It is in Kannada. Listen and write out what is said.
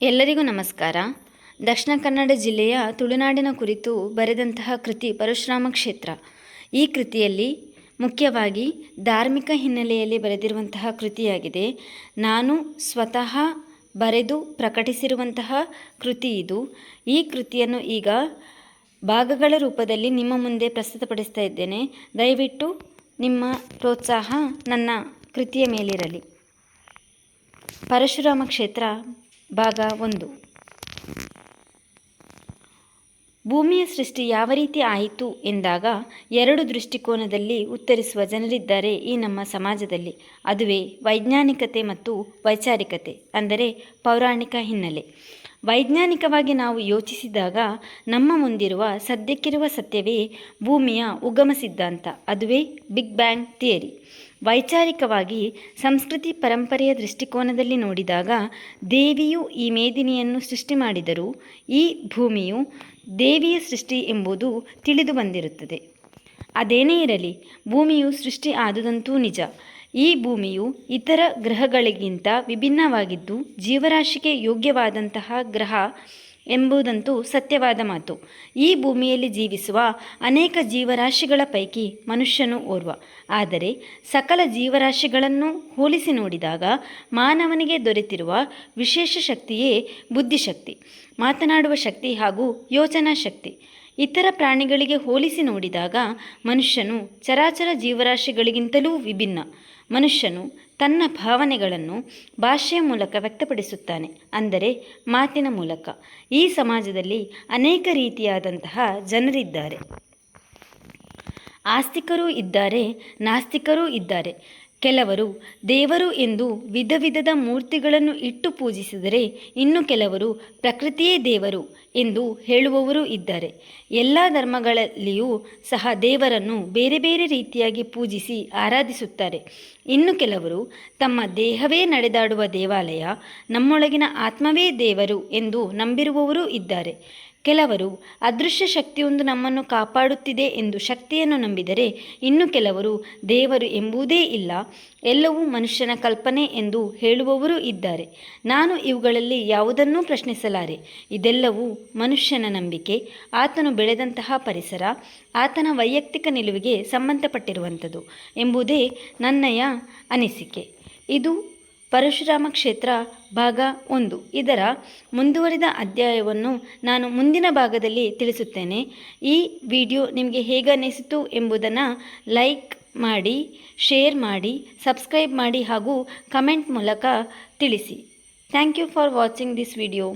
ಎಲ್ಲರಿಗೂ ನಮಸ್ಕಾರ. ದಕ್ಷಿಣ ಕನ್ನಡ ಜಿಲ್ಲೆಯ ತುಳುನಾಡಿನ ಕುರಿತು ಬರೆದಂತಹ ಕೃತಿ ಪರಶುರಾಮ ಕ್ಷೇತ್ರ. ಈ ಕೃತಿಯಲ್ಲಿ ಮುಖ್ಯವಾಗಿ ಧಾರ್ಮಿಕ ಹಿನ್ನೆಲೆಯಲ್ಲಿ ಬರೆದಿರುವಂತಹ ಕೃತಿಯಾಗಿದೆ. ನಾನು ಸ್ವತಃ ಬರೆದು ಪ್ರಕಟಿಸಿರುವಂತಹ ಕೃತಿ ಇದು. ಈ ಕೃತಿಯನ್ನು ಈಗ ಭಾಗಗಳ ರೂಪದಲ್ಲಿ ನಿಮ್ಮ ಮುಂದೆ ಪ್ರಸ್ತುತಪಡಿಸ್ತಾ ಇದ್ದೇನೆ. ದಯವಿಟ್ಟು ನಿಮ್ಮ ಪ್ರೋತ್ಸಾಹ ನನ್ನ ಕೃತಿಯ ಮೇಲಿರಲಿ. ಪರಶುರಾಮ ಕ್ಷೇತ್ರ ಭಾಗ ಒಂದು. ಭೂಮಿಯ ಸೃಷ್ಟಿ ಯಾವ ರೀತಿ ಆಯಿತು ಎಂದಾಗ ಎರಡು ದೃಷ್ಟಿಕೋನದಲ್ಲಿ ಉತ್ತರಿಸುವ ಜನರಿದ್ದಾರೆ ಈ ನಮ್ಮ ಸಮಾಜದಲ್ಲಿ. ಅದುವೇ ವೈಜ್ಞಾನಿಕತೆ ಮತ್ತು ವೈಚಾರಿಕತೆ, ಅಂದರೆ ಪೌರಾಣಿಕ ಹಿನ್ನೆಲೆ. ವೈಜ್ಞಾನಿಕವಾಗಿ ನಾವು ಯೋಚಿಸಿದಾಗ ನಮ್ಮ ಮುಂದಿರುವ ಸದ್ಯಕ್ಕಿರುವ ಸತ್ಯವೇ ಭೂಮಿಯ ಉಗಮ ಸಿದ್ಧಾಂತ, ಅದುವೇ ಬಿಗ್ ಬ್ಯಾಂಗ್ ಥಿಯರಿ. ವೈಚಾರಿಕವಾಗಿ ಸಂಸ್ಕೃತಿ ಪರಂಪರೆಯ ದೃಷ್ಟಿಕೋನದಲ್ಲಿ ನೋಡಿದಾಗ ದೇವಿಯು ಈ ಮೇದಿನಿಯನ್ನು ಸೃಷ್ಟಿ ಮಾಡಿದರೂ ಈ ಭೂಮಿಯು ದೇವಿಯ ಸೃಷ್ಟಿ ಎಂಬುದು ತಿಳಿದು ಬಂದಿರುತ್ತದೆ. ಅದೇನೇ ಇರಲಿ, ಭೂಮಿಯು ಸೃಷ್ಟಿ ಆದುದಂತೂ ನಿಜ. ಈ ಭೂಮಿಯು ಇತರ ಗ್ರಹಗಳಿಗಿಂತ ವಿಭಿನ್ನವಾಗಿದ್ದು ಜೀವರಾಶಿಗೆ ಯೋಗ್ಯವಾದಂತಹ ಗ್ರಹ ಎಂಬುದಂತೂ ಸತ್ಯವಾದ ಮಾತು. ಈ ಭೂಮಿಯಲ್ಲಿ ಜೀವಿಸುವ ಅನೇಕ ಜೀವರಾಶಿಗಳ ಪೈಕಿ ಮನುಷ್ಯನು ಓರ್ವ. ಆದರೆ ಸಕಲ ಜೀವರಾಶಿಗಳನ್ನು ಹೋಲಿಸಿ ನೋಡಿದಾಗ ಮಾನವನಿಗೆ ದೊರೆತಿರುವ ವಿಶೇಷ ಶಕ್ತಿಯೇ ಬುದ್ಧಿಶಕ್ತಿ, ಮಾತನಾಡುವ ಶಕ್ತಿ ಹಾಗೂ ಯೋಚನಾ ಶಕ್ತಿ. ಇತರ ಪ್ರಾಣಿಗಳಿಗೆ ಹೋಲಿಸಿ ನೋಡಿದಾಗ ಮನುಷ್ಯನು ಚರಾಚರ ಜೀವರಾಶಿಗಳಿಗಿಂತಲೂ ವಿಭಿನ್ನ. ಮನುಷ್ಯನು ತನ್ನ ಭಾವನೆಗಳನ್ನು ಭಾಷೆಯ ಮೂಲಕ ವ್ಯಕ್ತಪಡಿಸುತ್ತಾನೆ. ಅಂದರೆ ಮಾತಿನ ಮೂಲಕ. ಈ ಸಮಾಜದಲ್ಲಿ ಅನೇಕ ರೀತಿಯಾದಂತಹ ಜನರಿದ್ದಾರೆ. ಆಸ್ತಿಕರೂ ಇದ್ದಾರೆ, ನಾಸ್ತಿಕರೂ ಇದ್ದಾರೆ. ಕೆಲವರು ದೇವರು ಎಂದು ವಿಧ ವಿಧದ ಮೂರ್ತಿಗಳನ್ನು ಇಟ್ಟು ಪೂಜಿಸಿದರೆ ಇನ್ನು ಕೆಲವರು ಪ್ರಕೃತಿಯೇ ದೇವರು ಎಂದು ಹೇಳುವವರು ಇದ್ದಾರೆ. ಎಲ್ಲ ಧರ್ಮಗಳಲ್ಲಿಯೂ ಸಹ ದೇವರನ್ನು ಬೇರೆ ಬೇರೆ ರೀತಿಯಾಗಿ ಪೂಜಿಸಿ ಆರಾಧಿಸುತ್ತಾರೆ. ಇನ್ನು ಕೆಲವರು ತಮ್ಮ ದೇಹವೇ ನಡೆದಾಡುವ ದೇವಾಲಯ ನಮ್ಮೊಳಗಿನ ಆತ್ಮವೇ ದೇವರು ಎಂದು ನಂಬಿರುವವರೂ ಇದ್ದಾರೆ. ಕೆಲವರು ಅದೃಶ್ಯ ಶಕ್ತಿಯೊಂದು ನಮ್ಮನ್ನು ಕಾಪಾಡುತ್ತಿದೆ ಎಂದು ಶಕ್ತಿಯನ್ನು ನಂಬಿದರೆ ಇನ್ನು ಕೆಲವರು ದೇವರು ಎಂಬುದೇ ಇಲ್ಲ, ಎಲ್ಲವೂ ಮನುಷ್ಯನ ಕಲ್ಪನೆ ಎಂದು ಹೇಳುವವರೂ ಇದ್ದಾರೆ. ನಾನು ಇವುಗಳಲ್ಲಿ ಯಾವುದನ್ನೂ ಪ್ರಶ್ನಿಸಲಾರೆ. ಇದೆಲ್ಲವೂ ಮನುಷ್ಯನ ನಂಬಿಕೆ, ಆತನು ಬೆಳೆದಂತಹ ಪರಿಸರ, ಆತನ ವೈಯಕ್ತಿಕ ನಿಲುವಿಗೆ ಸಂಬಂಧಪಟ್ಟಿರುವಂಥದ್ದು ಎಂಬುದೇ ನನ್ನಯ ಅನಿಸಿಕೆ. ಇದು ಪರಶುರಾಮ ಕ್ಷೇತ್ರ ಭಾಗ ಒಂದು. ಇದರ ಮುಂದುವರಿದ ಅಧ್ಯಾಯವನ್ನು ನಾನು ಮುಂದಿನ ಭಾಗದಲ್ಲಿ ತಿಳಿಸುತ್ತೇನೆ. ಈ ವಿಡಿಯೋ ನಿಮಗೆ ಹೇಗೆ ಅನಿಸಿತು ಎಂಬುದನ್ನು ಲೈಕ್ ಮಾಡಿ, ಶೇರ್ ಮಾಡಿ, ಸಬ್ಸ್ಕ್ರೈಬ್ ಮಾಡಿ ಹಾಗೂ ಕಮೆಂಟ್ ಮೂಲಕ ತಿಳಿಸಿ. Thank you for watching this video.